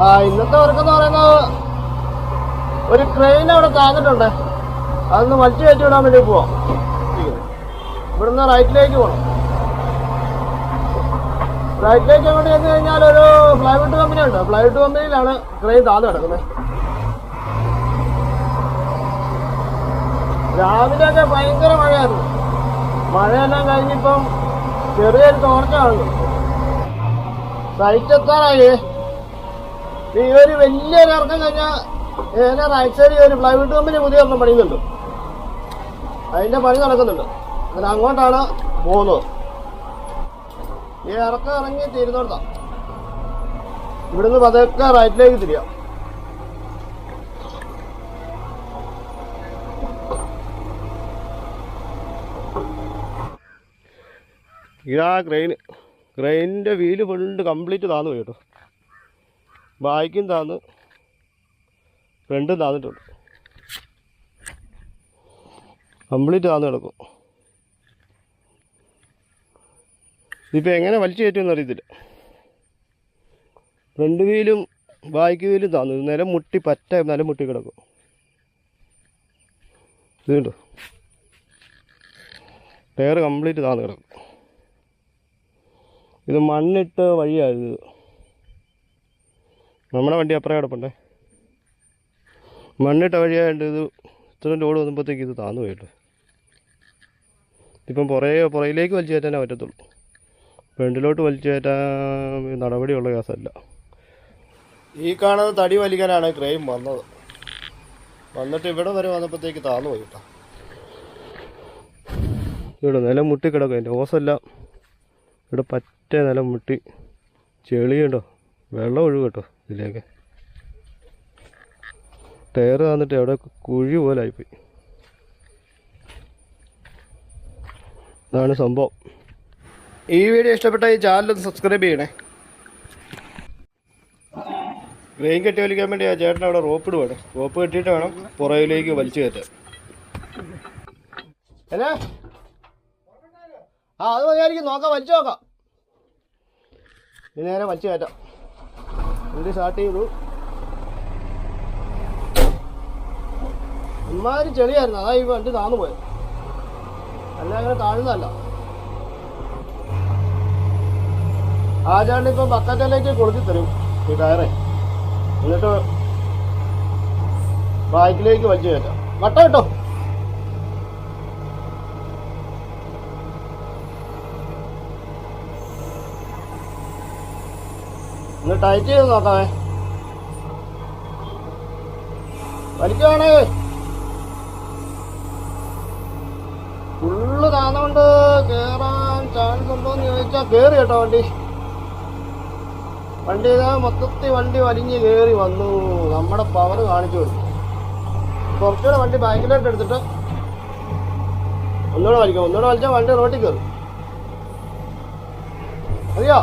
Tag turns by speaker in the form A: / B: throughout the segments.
A: ഇന്നത്തെ വർക്ക് എന്ന് പറയുന്നത് ഒരു ക്രെയിൻ അവിടെ താന്നിട്ടുണ്ട്. അതൊന്ന് വലിച്ചു കയറ്റി വിടാൻ വേണ്ടി പോവാം. ഇവിടുന്ന് റൈറ്റിലേക്ക് പോകണം റൈറ്റിലേക്ക് അങ്ങോട്ട് ചെന്ന് കഴിഞ്ഞാൽ ഒരു ഫ്ലൈവുഡ് കമ്പനി ഉണ്ട്. ഫ്ലൈവുഡ് കമ്പനിയിലാണ് ക്രെയിൻ താന്ന് കിടക്കുന്നത്. രാവിലെയൊക്കെ ഭയങ്കര മഴയായിരുന്നു. മഴയെല്ലാം കഴിഞ്ഞിപ്പം ചെറിയൊരു തോർച്ച കാണുന്നു സൈറ്റ് എത്താറായി ഈ ഒരു വലിയൊരു ഇറക്കം കഴിഞ്ഞാൽ ഏതാ റൈറ്റ് സൈഡിൽ ഒരു പ്ലൈവുഡ് കമ്പനി പുതിയ ഒരെണ്ണം പണിയുന്നുണ്ട്. അതിന്റെ പണി നടക്കുന്നുണ്ട്. അങ്ങനെ അങ്ങോട്ടാണ് പോകുന്നത്. ഈ ഇറക്കം ഇറങ്ങി തീരുന്നോടത്താ. ഇവിടുന്ന് പതുക്കെ റൈറ്റിലേക്ക് തിരിയാം. ഇതാ ക്രെയിൻ ക്രെയിനിന്റെ വീൽ ഫുള്ള് കംപ്ലീറ്റ് താന്നു പോയി കേട്ടോ. ബായ്ക്കും താന്ന്. ഫ്രണ്ടും താന്നിട്ടുണ്ട്. കംപ്ലീറ്റ് താന്ന് കിടക്കും. ഇതിപ്പോൾ എങ്ങനെ വലിച്ചു കയറ്റുമെന്ന് അറിയത്തില്ല ഫ്രണ്ട് വീലും ബാക്കി വീലും താന്നു. നിലം മുട്ടി പറ്റ നിലം മുട്ടി കിടക്കും. ഇത് കണ്ടോ? ടയർ കംപ്ലീറ്റ് താന്ന് കിടക്കും. ഇത് മണ്ണിട്ട് വഴിയായിരുന്നു നമ്മുടെ വണ്ടി അപ്പുറം കിടപ്പുണ്ടേ. മണ്ണിട്ട വഴിയായിട്ട് ഇത് ഇത്രയും ലോഡ് വന്നപ്പോഴത്തേക്ക് ഇത് താന്നു പോയിട്ട്. ഇപ്പം പുറകെ പുറയിലേക്ക് വലിച്ചു കയറ്റാനേ പറ്റത്തുള്ളൂ. ഫ്രണ്ടിലോട്ട് വലിച്ചു കയറ്റാൻ നടപടിയുള്ള കേസല്ല. ഈ കാണുന്ന തടി വലിക്കാനാണ് ക്രെയിം വന്നത്. വന്നിട്ട് ഇവിടെ വരെ വന്നപ്പോഴത്തേക്ക് താന്നു പോയി കേട്ടോ ഇവിടെ നിലം മുട്ടി കിടക്കും. അതിന്റെ ഓസെല്ലാം ഇവിടെ പറ്റേ നിലം മുട്ടി. ചെളിയുണ്ടോ? വെള്ളം ഒഴുകട്ടോ കേട്ടോ. ഇതിലേക്ക്. ടയർ തന്നിട്ട് എവിടെ കുഴി പോലെ ആയിപ്പോയി. ഇതാണ് സംഭവം. ഈ വീഡിയോ ഇഷ്ടപ്പെട്ട ഈ ചാനൽ ഒന്ന് സബ്സ്ക്രൈബ് ചെയ്യണേ. ഗ്രെയിൻ കെട്ടി വലിക്കാൻ വേണ്ടി ആ ചേട്ടൻ അവിടെ റോപ്പ് ഇടുവാണ്. റോപ്പ് കെട്ടിയിട്ട് വേണം പുറയിലേക്ക് വലിച്ചു കയറ്റാൻ. ആ അത് മതിയായിരിക്കും. നോക്കാം വലിച്ചു നോക്കാം. ഇനി നേരെ വലിച്ചു കയറ്റാം. വണ്ടി സ്റ്റാർട്ട് ചെയ്തു ഇമാതിരി ചെളിയായിരുന്നു. അതാ ഈ വണ്ടി താന്നു പോയത്. അല്ല അങ്ങനെ താഴ്ന്നതല്ല. ആ ചേട്ടൻ ഇപ്പം ബക്കറ്റിലേക്ക് കൊടുത്തി തരും. ഈ ടയറെ എന്നിട്ട് ബാക്കിലേക്ക് വലിച്ചു കയറ്റാം. വട്ട കിട്ടോ ഒന്ന് ടൈറ്റ് ചെയ്ത് നോക്കാമേ വലിക്കുവാണേ. ഫുള്ള് താന്നുകൊണ്ട് കേറാൻ ചാൻസ് ഉണ്ടോ എന്ന് ചോദിച്ചാൽ കേറി കേട്ടോ വണ്ടി. വണ്ടി ഇതാ മൊത്തത്തിൽ വണ്ടി വലിഞ്ഞ് കയറി വന്നു. നമ്മുടെ പവർ കാണിച്ചു കൊടുത്തു. കുറച്ചുകൂടെ വണ്ടി ബാക്കിലോട്ട് എടുത്തിട്ട് ഒന്നുകൂടെ വലിക്കാം. ഒന്നുകൂടെ വലിച്ചാൽ വണ്ടി റോട്ടിൽ കയറും അറിയോ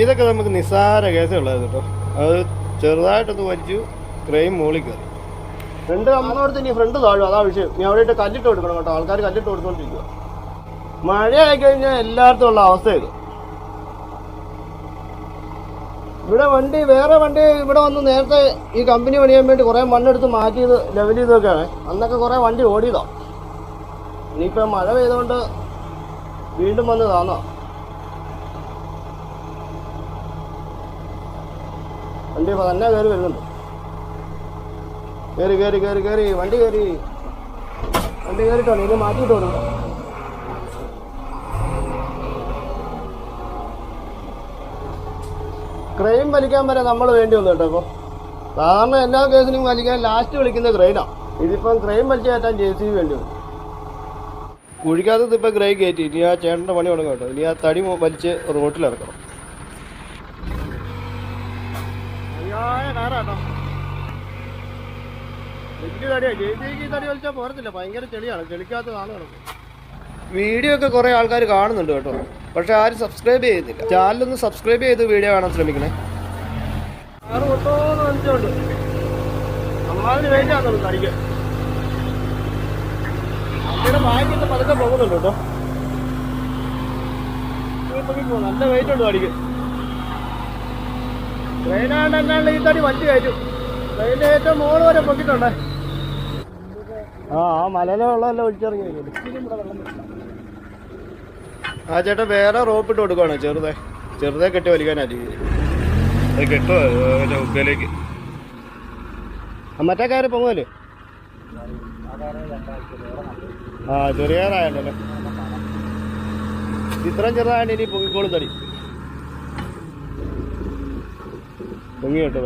A: ഇതൊക്കെ നമുക്ക് നിസ്സാര കേസേ ഉള്ളായിരുന്നു കേട്ടോ. അത് ചെറുതായിട്ടൊന്ന് വലിച്ചു ക്രെയിം മുകളിൽ കയറി. ഫ്രണ്ട് അമ്മയോട് ഇനി ഫ്രണ്ട് താഴും അതാ വിഷയം. നീ അവിടെ കല്ലിട്ട് കൊടുക്കണം കേട്ടോ. ആൾക്കാർ കല്ലിട്ട് കൊടുത്തോണ്ടിരിക്കുക മഴയായി കഴിഞ്ഞാൽ എല്ലായിടത്തും ഉള്ള അവസ്ഥ ഇത് ഇവിടെ വണ്ടി വേറെ വണ്ടി ഇവിടെ വന്ന് നേരത്തെ ഈ കമ്പനി പണിയാൻ വേണ്ടി കുറേ മണ്ണെടുത്ത് മാറ്റിയത് ലെവൽ ചെയ്തൊക്കെയാണ് അന്നൊക്കെ കുറേ വണ്ടി ഓടിയതാ. ഇനിയിപ്പോൾ മഴ പെയ്തുകൊണ്ട് വീണ്ടും വന്ന് താന്നാ വണ്ടി തന്നെ കയറി വരുന്നുണ്ട്. കയറി കയറി കയറി കയറി വണ്ടി കയറി വണ്ടി കയറിട്ടോ ഇത് മാറ്റിയിട്ട് കൊടുക്കും ക്രെയിൻ വലിക്കാൻ വരെ നമ്മൾ വേണ്ടി വന്നു കേട്ടോ ഇപ്പോൾ സാധാരണ എല്ലാ കേസിനും വലിക്കാൻ ലാസ്റ്റ് വിളിക്കുന്ന ക്രെയിനാണ് ഇതിപ്പം ക്രെയിൻ വലിച്ചു കയറ്റാൻ ജെ സി വേണ്ടി വന്നു. കുഴിക്കാത്തത് ഇപ്പം ക്രൈ കയറ്റി. ഇനി ആ ചേട്ടന്റെ പണി തുടങ്ങും കേട്ടോ. ഇനി ആ തടി വലിച്ച് റോട്ടിലിറക്കണം. അയ്യായ കാറാട്ടോ വലിയ തടിയാണ് ജെ സിക്ക് തടി വലിച്ചാൽ പോരത്തില്ല. ഭയങ്കര ചെളിയാണ്. ചെളിക്കകത്തതാണ് കിടക്കും വീഡിയോ ഒക്കെ കുറേ ആൾക്കാർ കാണുന്നുണ്ട് കേട്ടോ. പക്ഷെ ആരും സബ്സ്ക്രൈബ് ചെയ്യുന്നില്ല ചാനലൊന്ന് സബ്സ്ക്രൈബ് ചെയ്ത് വീഡിയോ കാണാൻ ശ്രമിക്കണേ. വലിച്ചോണ്ട് അമ്മാതിന് തടിക്ക്. പതുക്കെ പോകുന്നുണ്ട് കേട്ടോ. നല്ല വെയിറ്റ് ഉണ്ട് തടിക്ക്. ട്രെയിനാണ്ട് എന്നാണ്ട് ഈ തടി വണ്ടി കയറ്റും. ട്രെയിനിന്റെ ഏറ്റവും മോൾ വരെ പൊക്കിട്ടുണ്ട്. ആ ആ മലയിലെ വെള്ളമല്ല ഒഴിച്ചിറങ്ങി ആ ചേട്ടാ വേറെ റോപ്പ് ഇട്ട് കൊടുക്കുവാണ്. ചെറുതെ. ചെറുതെ കെട്ടി വലിക്കാനായിരിക്കും കെട്ടോ ഉപ്പയിലേക്ക് മറ്റേ കയറി പൊങ്ങല്ലേ ആ ചെറിയ ഇത്രയും ചെറുതായിട്ട് ഇനി പൊങ്ങിക്കോളും തടി. കേട്ടോ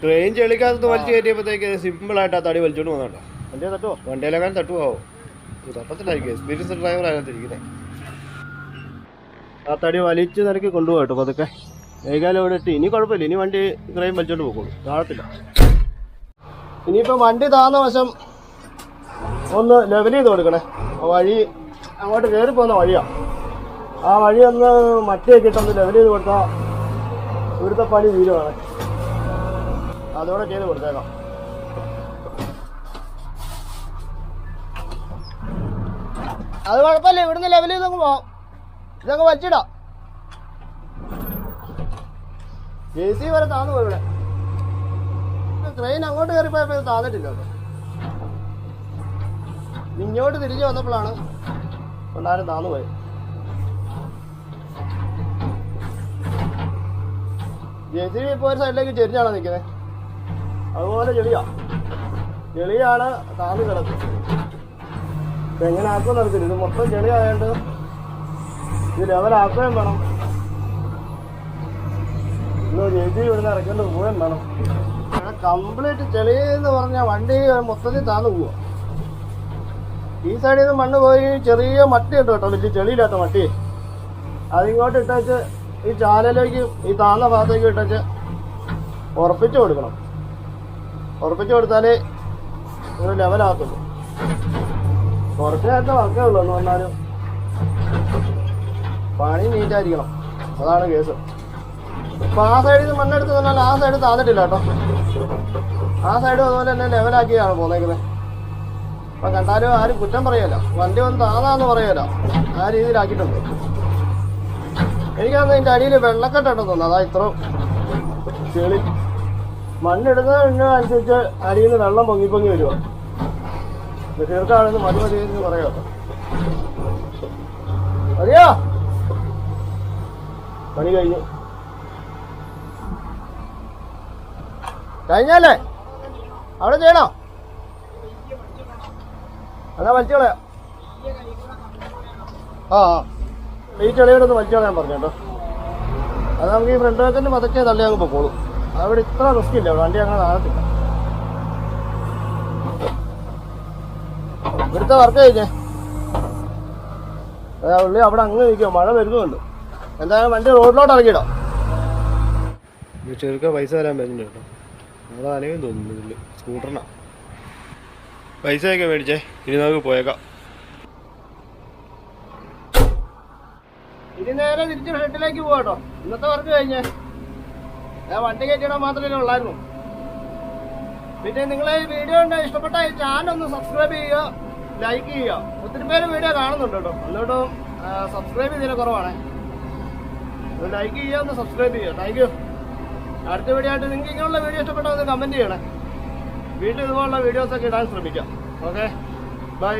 A: ട്രെയിൻ ചെളിക്കകത്ത് വലിച്ചു കയറ്റിയപ്പോഴത്തേക്ക് സിമ്പിൾ ആയിട്ട് ആ തടി വലിച്ചോണ്ട് വന്നാട്ടോ വണ്ടിയെ തട്ടുവോ? വണ്ടിയിലെങ്ങാനും തട്ടുവോ? തട്ടത്തില്ലായിരിക്കും എക്സ്പീരിയൻസ് ഡ്രൈവർ അതിനകത്തിരിക്കുന്നത് ആ തടി വലിച്ചു നിരക്കി കൊണ്ടുപോകും കേട്ടോ പതുക്കെ. ഏകാലം ഇവിടെ ഇട്ട്. ഇനി കുഴപ്പമില്ല. ഇനി വണ്ടി ഇത്രയും വലിച്ചോണ്ട് പോകുള്ളൂ താഴത്തില്ല. ഇനിയിപ്പോൾ വണ്ടി താന്ന വശം ഒന്ന് ലെവൽ ചെയ്ത് കൊടുക്കണേ. ആ വഴി അങ്ങോട്ട് കയറി പോകുന്ന വഴിയാ. ആ വഴി ഒന്ന് മറ്റേ കിട്ടൊന്ന് ലെവൽ ചെയ്ത് കൊടുത്താൽ ഇവിടുത്തെ പണി അതോടെ ചെയ്ത് കൊടുത്തേക്കാം. അത് കുഴപ്പമില്ല ഇവിടുന്ന് ലെവൽ ഇതങ്ങ് പോവാം. ഇതങ്ങ് വലിച്ചിടാം. ജെ സി വരെ താന്നു പോയി ഇവിടെ. ട്രെയിൻ അങ്ങോട്ട് കയറിപ്പോയപ്പോൾ ഇത് താന്നിട്ടില്ല ഇങ്ങോട്ട് തിരിഞ്ഞു വന്നപ്പോഴാണ് പിള്ളേരെ താന്നു പോയത്. ജെ ഇപ്പോ ഇപ്പോൾ ഒരു സൈഡിലേക്ക് ചെരിഞ്ഞാണ് നിൽക്കുന്നത് അതുപോലെ ചെളിയാ. ചെളിയാണ് താന്ന് കിടക്കുന്നത്. എങ്ങനെ ആക്കുമെന്ന് അറിയത്തില്ല. ഇത് മൊത്തം ചെളിയായതുകൊണ്ട് ഇത് ലെവലാക്കുകയും വേണം. ഇന്ന് ജെതി ഇവിടുന്ന് ഇറക്കേണ്ട പോവുകയും വേണം. കംപ്ലീറ്റ് ചെളി എന്ന് പറഞ്ഞാൽ വണ്ടി മൊത്തത്തിൽ താന്ന് പോവുക ഈ സൈഡിൽ നിന്ന് മണ്ണ് പോയി ചെറിയ മട്ടി ഉണ്ട് കേട്ടോ. വലിയ ചെളിയില്ലാത്ത മട്ടി. അതിങ്ങോട്ട് ഇട്ടേച്ച് ഈ ചാലയിലേക്ക് ഈ താഴ്ന്ന ഭാഗത്തേക്ക് ഇട്ടേച്ച് ഉറപ്പിച്ചു കൊടുക്കണം. ഉറപ്പിച്ചു കൊടുത്താലേ ഒരു ലെവലാകത്തുള്ളൂ കുറച്ച് നേരത്തെ വർക്കേ ഉള്ളൂ എന്ന് പറഞ്ഞാലും പണി നീറ്റായിരിക്കണം അതാണ് കേസ് ഇപ്പൊ ആ സൈഡിൽ നിന്ന് മണ്ണെടുത്ത് പറഞ്ഞാൽ ആ സൈഡ് താന്നിട്ടില്ല കേട്ടോ. ആ സൈഡ് അതുപോലെ തന്നെ ലെവലാക്കിയാണ് പോന്നേക്കുന്നത് അപ്പൊ കണ്ടാലും ആരും കുറ്റം പറയല്ല. വണ്ടി ഒന്ന് താന്നാന്ന് പറയല്ല. ആ രീതിയിലാക്കിയിട്ടുണ്ട്. എനിക്കന്ന് ഇതിന്റെ അടിയിൽ വെള്ളക്കെട്ടുണ്ടെന്ന് തോന്നുന്നു. അതാ ഇത്ര ചെളി. മണ്ണിടുന്നതിനനുസരിച്ച് അടിയിൽ നിന്ന് വെള്ളം പൊങ്ങി പൊങ്ങി വരുവ. തീർക്കാണെന്ന് മതി മതി എന്ന് പറയാം. അറിയോ പണി കഴിഞ്ഞു. കഴിഞ്ഞല്ലേ? അവിടെ ചെയ്യണോ? അതാ വലിച്ചോളയോ ആ ആ. ചെളിയുടെ ഒന്ന് വലിച്ചു കളയാൻ പറഞ്ഞു കേട്ടോ. അത് നമുക്ക് ഈ ഫ്രണ്ട് വേക്കന്റെ പതുക്കെ തള്ളി അങ്ങ് പൊക്കോളൂ. അവിടെ ഇത്ര റിസ്ക് ഇല്ല വണ്ടി അങ്ങനെ താഴത്തില്ല ഇവിടുത്തെ വർക്ക് കഴിഞ്ഞേ. ഉള്ളി അവിടെ അങ്ങ് നിൽക്കുക മഴ വരുന്നുണ്ട്. എന്തായാലും വണ്ടി റോഡിലോട്ട് ഇറങ്ങിയിടാം. ചെറുക്ക പൈസ തരാൻ പറ്റുന്നുണ്ട് കേട്ടോ. അനയും തോന്നുന്നു സ്കൂട്ടറിനാ. പൈസയൊക്കെ മേടിച്ചേ. ഇനി നമുക്ക് പോയേക്കാം ഇനി നേരെ തിരിച്ച് ഫ്രണ്ടിലേക്ക് പോവാട്ടോ ഇന്നത്തെ വർക്ക് കഴിഞ്ഞേ. ഞാൻ വണ്ടി കയറ്റിയിടാൻ മാത്രമേ ഉള്ളായിരുന്നു. പിന്നെ നിങ്ങൾ ഈ വീഡിയോ ഉണ്ട് ഇഷ്ടപ്പെട്ട ഈ ചാനൽ ഒന്ന് സബ്സ്ക്രൈബ് ചെയ്യുക ലൈക്ക് ചെയ്യുക. ഒത്തിരി പേര് വീഡിയോ കാണുന്നുണ്ട് കേട്ടോ എന്നിട്ടും സബ്സ്ക്രൈബ് ചെയ്തതിന് കുറവാണ്. ലൈക്ക് ചെയ്യുക ഒന്ന് സബ്സ്ക്രൈബ് ചെയ്യുക. താങ്ക് യു അടുത്ത വീഡിയോ ആയിട്ട് നിങ്ങൾക്ക് ഇങ്ങനെയുള്ള വീഡിയോ ഇഷ്ടപ്പെട്ടാൽ ഒന്ന് കമന്റ് ചെയ്യണേ. വീട്ടിൽ ഇതുപോലുള്ള വീഡിയോസൊക്കെ ഇടാൻ ശ്രമിക്കാം. Okay bye